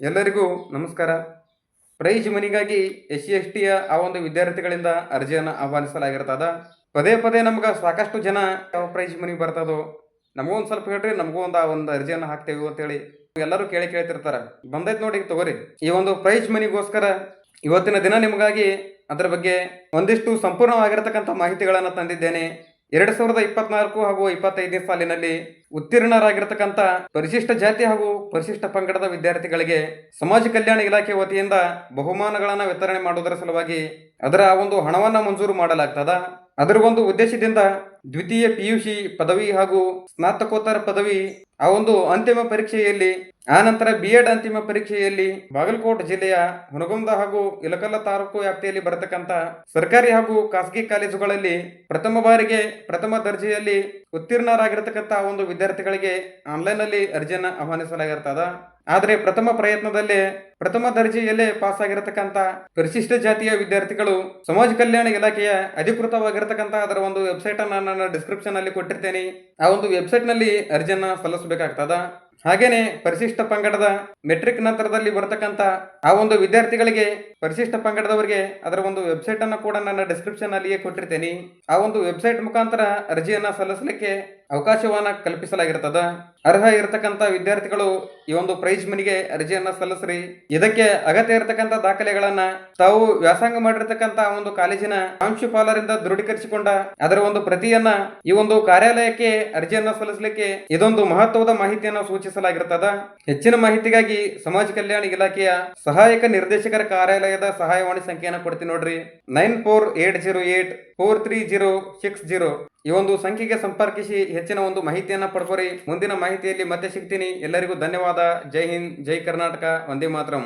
ಎಲ್ಲರಿಗೂ ನಮಸ್ಕಾರ. ಪ್ರೈಜ್ ಮನಿಗಾಗಿ ಎಸ್ ಸಿ ಎಸ್ ಟಿಯ ಆ ಒಂದು ವಿದ್ಯಾರ್ಥಿಗಳಿಂದ ಅರ್ಜಿಯನ್ನು ಆಹ್ವಾನಿಸಲಾಗಿರ್ತದ. ಪದೇ ಪದೇ ನಮ್ಗೆ ಸಾಕಷ್ಟು ಜನ ಯಾವ ಪ್ರೈಜ್ ಮನಿಗೆ ಬರ್ತದೋ ನಮಗೂ ಒಂದು ಸ್ವಲ್ಪ ಹೇಳ್ರಿ, ನಮಗೂ ಒಂದು ಆ ಒಂದು ಅರ್ಜಿಯನ್ನು ಹಾಕ್ತೇವೆ ಅಂತೇಳಿ ಎಲ್ಲರೂ ಕೇಳಿ ಕೇಳ್ತಿರ್ತಾರೆ. ಬಂದೈತೆ ನೋಡಿ ತಗೋರಿ. ಈ ಒಂದು ಪ್ರೈಜ್ ಮನಿಗೋಸ್ಕರ ಇವತ್ತಿನ ದಿನ ನಿಮಗಾಗಿ ಅದರ ಬಗ್ಗೆ ಒಂದಿಷ್ಟು ಸಂಪೂರ್ಣವಾಗಿರತಕ್ಕಂಥ ಮಾಹಿತಿಗಳನ್ನು ತಂದಿದ್ದೇನೆ. ಎರಡು ಸಾವಿರದ ಇಪ್ಪತ್ನಾಲ್ಕು ಹಾಗೂ ಇಪ್ಪತ್ತೈದನೇ ಸಾಲಿನಲ್ಲಿ ಉತ್ತೀರ್ಣರಾಗಿರ್ತಕ್ಕಂಥ ಪರಿಶಿಷ್ಟ ಜಾತಿ ಹಾಗೂ ಪರಿಶಿಷ್ಟ ಪಂಗಡದ ವಿದ್ಯಾರ್ಥಿಗಳಿಗೆ ಸಮಾಜ ಕಲ್ಯಾಣ ಇಲಾಖೆ ವತಿಯಿಂದ ಬಹುಮಾನಗಳನ್ನು ವಿತರಣೆ ಮಾಡುವುದರ ಸಲುವಾಗಿ ಅದರ ಒಂದು ಹಣವನ್ನು ಮಂಜೂರು ಮಾಡಲಾಗ್ತದ. ಅದರ ಒಂದು ಉದ್ದೇಶದಿಂದ ದ್ವಿತೀಯ ಪಿಯುಸಿ ಪದವಿ ಹಾಗೂ ಸ್ನಾತಕೋತ್ತರ ಪದವಿ ಆ ಒಂದು ಅಂತಿಮ ಪರೀಕ್ಷೆಯಲ್ಲಿ, ಆ ನಂತರ ಬಿ ಎಡ್ ಅಂತಿಮ ಪರೀಕ್ಷೆಯಲ್ಲಿ ಬಾಗಲಕೋಟೆ ಜಿಲ್ಲೆಯ ಹುನಗುಂದ ಹಾಗೂ ಇಲಕಲ್ಲ ತಾಲೂಕು ವ್ಯಾಪ್ತಿಯಲ್ಲಿ ಬರತಕ್ಕಂತ ಸರ್ಕಾರಿ ಹಾಗೂ ಖಾಸಗಿ ಕಾಲೇಜುಗಳಲ್ಲಿ ಪ್ರಥಮ ಬಾರಿಗೆ ಪ್ರಥಮ ದರ್ಜೆಯಲ್ಲಿ ಉತ್ತೀರ್ಣರಾಗಿರತಕ್ಕಂತ ಒಂದು ವಿದ್ಯಾರ್ಥಿಗಳಿಗೆ ಆನ್ಲೈನ್ ಅಲ್ಲಿ ಅರ್ಜಿಯನ್ನು ಆಹ್ವಾನಿಸಲಾಗಿರ್ತದ. ಆದರೆ ಪ್ರಥಮ ಪ್ರಯತ್ನದಲ್ಲೇ ಪ್ರಥಮ ದರ್ಜೆಯಲ್ಲೇ ಪಾಸ್ ಆಗಿರತಕ್ಕಂತ ಪರಿಶಿಷ್ಟ ಜಾತಿಯ ವಿದ್ಯಾರ್ಥಿಗಳು ಸಮಾಜ ಕಲ್ಯಾಣ ಇಲಾಖೆಯ ಅಧಿಕೃತವಾಗಿರತಕ್ಕಂತ ಅದರ ಒಂದು ವೆಬ್ಸೈಟ್ ಅನ್ನ ನಾನು ಡಿಸ್ಕ್ರಿಪ್ಷನ್ ಅಲ್ಲಿ ಕೊಟ್ಟಿರ್ತೇನೆ. ಆ ಒಂದು ವೆಬ್ಸೈಟ್ನಲ್ಲಿ ಅರ್ಜಿಯನ್ನ ಸಲ್ಲಿಸಬೇಕಾಗ್ತದ. ಹಾಗೇನೆ ಪರಿಶಿಷ್ಟ ಪಂಗಡದ ಮೆಟ್ರಿಕ್ ನಂತರದಲ್ಲಿ ಬರತಕ್ಕಂತ ಆ ಒಂದು ವಿದ್ಯಾರ್ಥಿಗಳಿಗೆ ಪರಿಶಿಷ್ಟ ಪಂಗಡದವರಿಗೆ ಅದರ ಒಂದು ವೆಬ್ಸೈಟ್ ಅನ್ನು ಕೂಡ ನನ್ನ ಡಿಸ್ಕ್ರಿಪ್ಷನ್ ಅಲ್ಲಿಯೇ ಕೊಟ್ಟಿರ್ತೇನೆ. ಆ ಒಂದು ವೆಬ್ಸೈಟ್ ಮುಖಾಂತರ ಅರ್ಜಿಯನ್ನ ಸಲ್ಲಿಸಲಿಕ್ಕೆ ಅವಕಾಶವನ್ನ ಕಲ್ಪಿಸಲಾಗಿರ್ತದ. ಅರ್ಹ ಇರತಕ್ಕಂಥ ವಿದ್ಯಾರ್ಥಿಗಳು ಈ ಒಂದು ಪ್ರೈಜ್ ಮನಿಗೆ ಅರ್ಜಿಯನ್ನ ಸಲ್ಲಿಸ್ರಿ. ಇದಕ್ಕೆ ಅಗತ್ಯ ಇರತಕ್ಕಂಥ ದಾಖಲೆಗಳನ್ನ ತಾವು ವ್ಯಾಸಂಗ ಮಾಡಿರ್ತಕ್ಕಂಥ ಒಂದು ಕಾಲೇಜಿನ ಪ್ರಾಂಶುಪಾಲರಿಂದ ದೃಢೀಕರಿಸಿಕೊಂಡ ಅದರ ಒಂದು ಪ್ರತಿಯನ್ನ ಈ ಒಂದು ಕಾರ್ಯಾಲಯಕ್ಕೆ ಅರ್ಜಿಯನ್ನು ಸಲ್ಲಿಸಲಿಕ್ಕೆ ಇದೊಂದು ಮಹತ್ವದ ಮಾಹಿತಿಯನ್ನು ಸೂಚಿಸಲಾಗಿರ್ತದ. ಹೆಚ್ಚಿನ ಮಾಹಿತಿಗಾಗಿ ಸಮಾಜ ಕಲ್ಯಾಣ ಇಲಾಖೆಯ ಸಹಾಯಕ ನಿರ್ದೇಶಕರ ಕಾರ್ಯಾಲಯದ ಸಹಾಯವಾಣಿ ಸಂಖ್ಯೆಯನ್ನು ಕೊಡ್ತೀನಿ ನೋಡ್ರಿ. Nine four eight zero eight four three zero six zero ಈ ಒಂದು ಸಂಖ್ಯೆಗೆ ಸಂಪರ್ಕಿಸಿ ಹೆಚ್ಚಿನ ಒಂದು ಮಾಹಿತಿಯನ್ನು ಪಡ್ಕೋರಿ. ಮುಂದಿನ ಮಾಹಿತಿಯಲ್ಲಿ ಮತ್ತೆ ಸಿಗ್ತೀನಿ. ಎಲ್ಲರಿಗೂ ಧನ್ಯವಾದ. ಜೈ ಹಿಂದ್, ಜೈ ಕರ್ನಾಟಕ. ವಂದೇ ಮಾತರಂ.